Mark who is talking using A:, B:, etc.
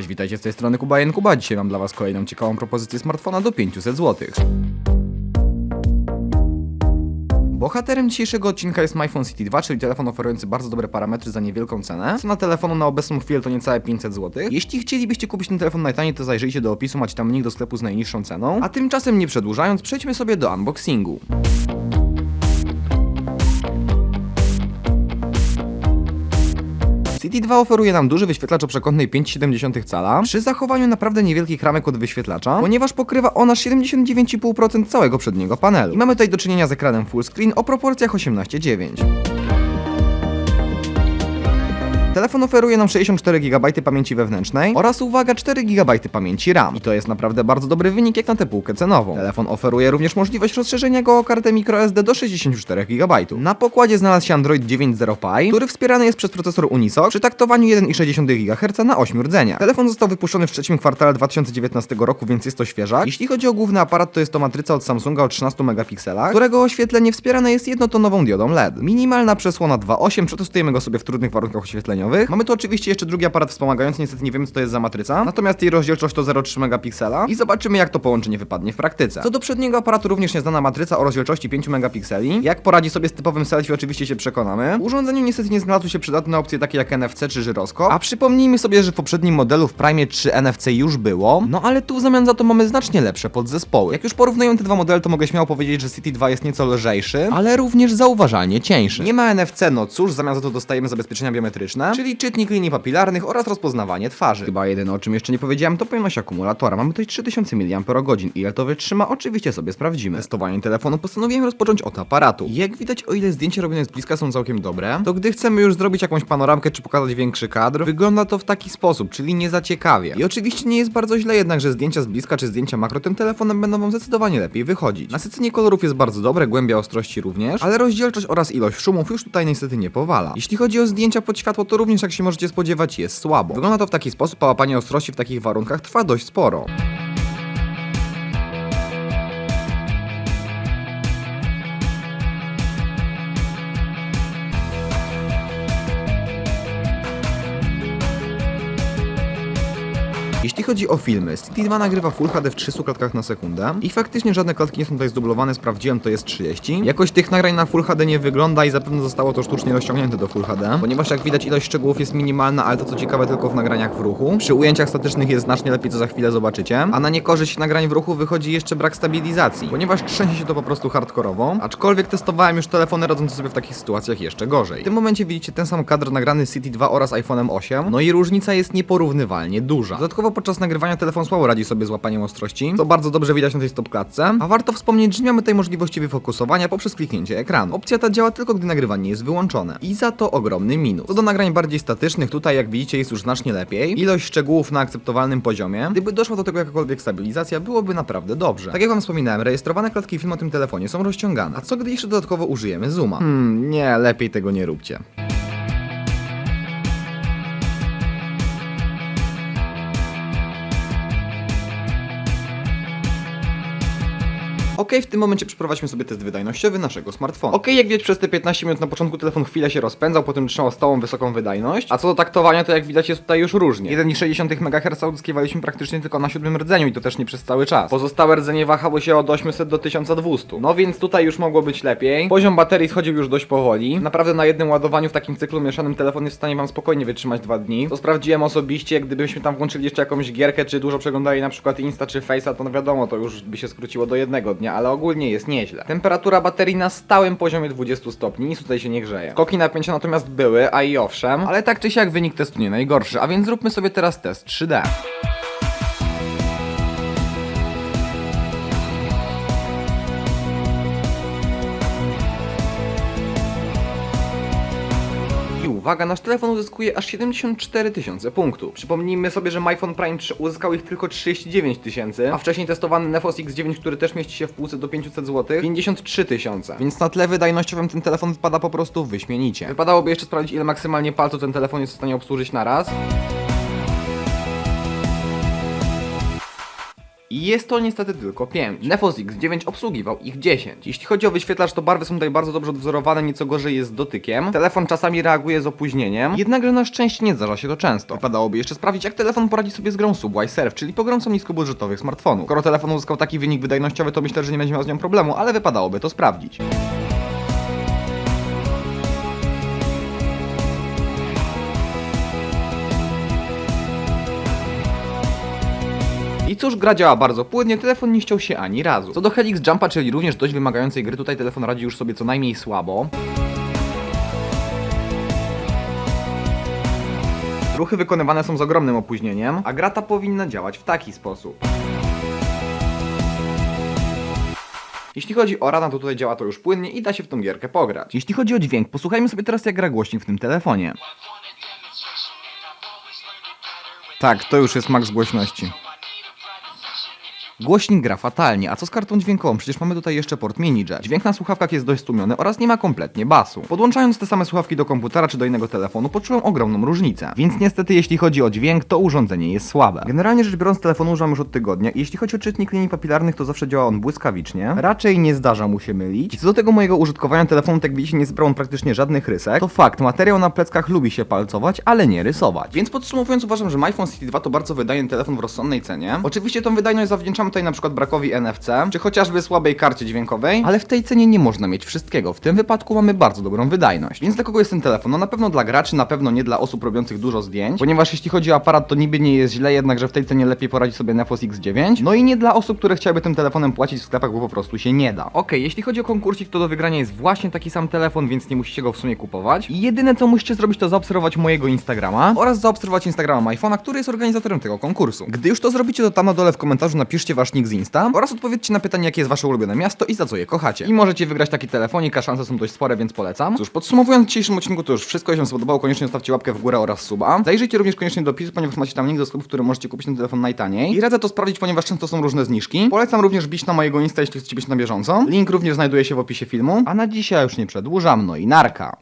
A: Cześć, witajcie z tej strony Kuba Jen Kuba. Dzisiaj mam dla Was kolejną ciekawą propozycję smartfona do 500 zł. Bohaterem dzisiejszego odcinka jest iPhone City 2, czyli telefon oferujący bardzo dobre parametry za niewielką cenę. Cena telefonu na obecną chwilę to niecałe 500 zł. Jeśli chcielibyście kupić ten telefon najtaniej, to zajrzyjcie do opisu, macie tam link do sklepu z najniższą ceną. A tymczasem nie przedłużając, przejdźmy sobie do unboxingu. City 2 oferuje nam duży wyświetlacz o przekątnej 5,7 cala przy zachowaniu naprawdę niewielkich ramek od wyświetlacza, ponieważ pokrywa on aż 79,5% całego przedniego panelu. I mamy tutaj do czynienia z ekranem full screen o proporcjach 18:9. Telefon oferuje nam 64 GB pamięci wewnętrznej oraz uwaga 4 GB pamięci RAM. I to jest naprawdę bardzo dobry wynik jak na tę półkę cenową. Telefon oferuje również możliwość rozszerzenia go o kartę microSD do 64 GB. Na pokładzie znalazł się Android 9.0 Pie, który wspierany jest przez procesor Unisoc przy taktowaniu 1,6 GHz na 8 rdzeniach. Telefon został wypuszczony w trzecim kwartale 2019 roku, więc jest to świeżak. Jeśli chodzi o główny aparat, to jest to matryca od Samsunga o 13 megapikselach, którego oświetlenie wspierane jest jednotonową diodą LED. Minimalna przesłona 2.8, przetestujemy go sobie w trudnych warunkach Mamy tu oczywiście jeszcze drugi aparat wspomagający, niestety nie wiemy co to jest za matryca, natomiast jej rozdzielczość to 0,3 megapiksela i zobaczymy jak to połączenie wypadnie w praktyce. Co do przedniego aparatu również nieznana matryca o rozdzielczości 5 megapikseli. Jak poradzi sobie z typowym selfie oczywiście się przekonamy. W urządzeniu niestety nie znalazły się przydatne opcje takie jak NFC czy żyroskop, a przypomnijmy sobie, że w poprzednim modelu w Prime 3 NFC już było, no ale tu w zamian za to mamy znacznie lepsze podzespoły. Jak już porównuję te dwa modele, to mogę śmiało powiedzieć, że City 2 jest nieco lżejszy, ale również zauważalnie cieńszy. Nie ma NFC, no cóż, w zamian za to dostajemy zabezpieczenia biometryczne, czyli czytnik linii papilarnych oraz rozpoznawanie twarzy. Chyba jedyne o czym jeszcze nie powiedziałem to pojemność akumulatora. Mamy tutaj 3000 mAh. Ile to wytrzyma? Oczywiście sobie sprawdzimy. Testowanie telefonu postanowiłem rozpocząć od aparatu. Jak widać, o ile zdjęcia robione z bliska są całkiem dobre, to gdy chcemy już zrobić jakąś panoramkę czy pokazać większy kadr, wygląda to w taki sposób, czyli nie za ciekawie. I oczywiście nie jest bardzo źle jednak, że zdjęcia z bliska czy zdjęcia makro tym telefonem będą wam zdecydowanie lepiej wychodzić. Nasycenie kolorów jest bardzo dobre, głębia ostrości również, ale rozdzielczość oraz ilość szumów już tutaj niestety nie powala. Jeśli chodzi o zdjęcia pod światło, to również jak się możecie spodziewać jest słabo. Wygląda to w taki sposób, a łapanie ostrości w takich warunkach trwa dość sporo. Jeśli chodzi o filmy, City 2 nagrywa Full HD w 300 klatkach na sekundę i faktycznie żadne klatki nie są tutaj zdublowane, sprawdziłem, to jest 30. Jakość tych nagrań na Full HD nie wygląda i zapewne zostało to sztucznie rozciągnięte do Full HD, ponieważ jak widać ilość szczegółów jest minimalna, ale to co ciekawe tylko w nagraniach w ruchu. Przy ujęciach statycznych jest znacznie lepiej, co za chwilę zobaczycie, a na niekorzyść nagrań w ruchu wychodzi jeszcze brak stabilizacji, ponieważ trzęsie się to po prostu hardkorowo, aczkolwiek testowałem już telefony radzące sobie w takich sytuacjach jeszcze gorzej. W tym momencie widzicie ten sam kadr nagrany City 2 oraz iPhone'em 8, no i różnica jest nieporównywalnie duża. Dodatkowo podczas nagrywania telefon słabo radzi sobie z łapaniem ostrości, co bardzo dobrze widać na tej stopklatce, a warto wspomnieć, że nie mamy tej możliwości wyfokusowania poprzez kliknięcie ekranu. Opcja ta działa tylko, gdy nagrywanie jest wyłączone i za to ogromny minus. Co do nagrań bardziej statycznych, tutaj jak widzicie jest już znacznie lepiej, ilość szczegółów na akceptowalnym poziomie. Gdyby doszła do tego jakakolwiek stabilizacja, byłoby naprawdę dobrze. Tak jak wam wspominałem, rejestrowane klatki film na tym telefonie są rozciągane, a co gdy jeszcze dodatkowo użyjemy zooma? Hmm, nie, lepiej tego nie róbcie. Ok, w tym momencie przeprowadźmy sobie test wydajnościowy naszego smartfona. Ok, jak widać przez te 15 minut na początku telefon chwilę się rozpędzał, potem trzymał stałą wysoką wydajność. A co do taktowania, to jak widać jest tutaj już różnie. 1,6 MHz uzyskiwaliśmy praktycznie tylko na siódmym rdzeniu i to też nie przez cały czas. Pozostałe rdzenie wahały się od 800 do 1200. No więc tutaj już mogło być lepiej. Poziom baterii schodził już dość powoli. Naprawdę na jednym ładowaniu w takim cyklu mieszanym telefon jest w stanie wam spokojnie wytrzymać dwa dni. To sprawdziłem osobiście, gdybyśmy tam włączyli jeszcze jakąś gierkę, czy dużo przeglądali na przykład Insta czy Face'a, to no wiadomo, to już by się skróciło do jednego dnia, ale ogólnie jest nieźle. Temperatura baterii na stałym poziomie 20 stopni, nic tutaj się nie grzeje. Koki napięcia natomiast były, a i owszem, ale tak czy siak wynik testu nie najgorszy, a więc zróbmy sobie teraz test 3D. Uwaga, nasz telefon uzyskuje aż 74 tysiące punktów. Przypomnijmy sobie, że iPhone Prime 3 uzyskał ich tylko 39 tysięcy, a wcześniej testowany Nefos X9, który też mieści się w półce do 500 zł, 53 tysiące. Więc na tle wydajnościowym ten telefon wypada po prostu wyśmienicie. Wypadałoby jeszcze sprawdzić, ile maksymalnie palców ten telefon jest w stanie obsłużyć na raz. I jest to niestety tylko 5. Nefos X9 obsługiwał ich 10. Jeśli chodzi o wyświetlacz, to barwy są tutaj bardzo dobrze odwzorowane, nieco gorzej jest z dotykiem. Telefon czasami reaguje z opóźnieniem, jednakże na szczęście nie zdarza się to często. Wypadałoby jeszcze sprawdzić, jak telefon poradzi sobie z grą Subway Surf, czyli pogromcą niskobudżetowych smartfonów. Skoro telefon uzyskał taki wynik wydajnościowy, to myślę, że nie będzie miał z nią problemu, ale wypadałoby to sprawdzić. Cóż, gra działa bardzo płynnie, telefon nie ściął się ani razu. Co do Helix Jumpa, czyli również dość wymagającej gry, tutaj telefon radzi już sobie co najmniej słabo. Ruchy wykonywane są z ogromnym opóźnieniem, a gra ta powinna działać w taki sposób. Jeśli chodzi o rana, to tutaj działa to już płynnie i da się w tą gierkę pograć. Jeśli chodzi o dźwięk, posłuchajmy sobie teraz jak gra głośnik w tym telefonie. Tak, to już jest maks głośności. Głośnik gra fatalnie, a co z kartą dźwiękową? Przecież mamy tutaj jeszcze port mini jack. Dźwięk na słuchawkach jest dość stłumiony oraz nie ma kompletnie basu. Podłączając te same słuchawki do komputera czy do innego telefonu, poczułem ogromną różnicę. Więc niestety jeśli chodzi o dźwięk, to urządzenie jest słabe. Generalnie rzecz biorąc telefonu używam już od tygodnia i jeśli chodzi o czytnik linii papilarnych, to zawsze działa on błyskawicznie. Raczej nie zdarza mu się mylić. Co do tego mojego użytkowania telefonu, tak widzicie, nie zebrał praktycznie żadnych rysek. To fakt, materiał na pleckach lubi się palcować, ale nie rysować. Więc podsumowując uważam, że iPhone City 2 to bardzo wydajny telefon w rozsądnej cenie. Oczywiście tą wydajność zawdzięczamy tutaj na przykład brakowi NFC, czy chociażby słabej karcie dźwiękowej, ale w tej cenie nie można mieć wszystkiego. W tym wypadku mamy bardzo dobrą wydajność. Więc dla kogo jest ten telefon? No na pewno dla graczy, na pewno nie dla osób robiących dużo zdjęć, ponieważ jeśli chodzi o aparat, to niby nie jest źle, jednakże w tej cenie lepiej poradzi sobie Nefos X9. No i nie dla osób, które chciałyby tym telefonem płacić w sklepach, bo po prostu się nie da. Okej, jeśli chodzi o konkursik, to do wygrania jest właśnie taki sam telefon, więc nie musicie go w sumie kupować. I jedyne co musicie zrobić, to zaobserwować mojego Instagrama oraz zaobserwować Instagrama iPhone'a, który jest organizatorem tego konkursu. Gdy już to zrobicie, to tam na dole w komentarzu napiszcie wasz nick z Insta oraz odpowiedzcie na pytanie, jakie jest wasze ulubione miasto i za co je kochacie. I możecie wygrać taki telefonik, a szanse są dość spore, więc polecam. Cóż, podsumowując w dzisiejszym odcinku, to już wszystko. Jeśli wam spodobało, koniecznie zostawcie łapkę w górę oraz suba. Zajrzyjcie również koniecznie do opisu, ponieważ macie tam link do sklepu, w którym możecie kupić ten telefon najtaniej. I radzę to sprawdzić, ponieważ często są różne zniżki. Polecam również bić na mojego Insta, jeśli chcecie być na bieżąco. Link również znajduje się w opisie filmu. A na dzisiaj już nie przedłużam, no i narka.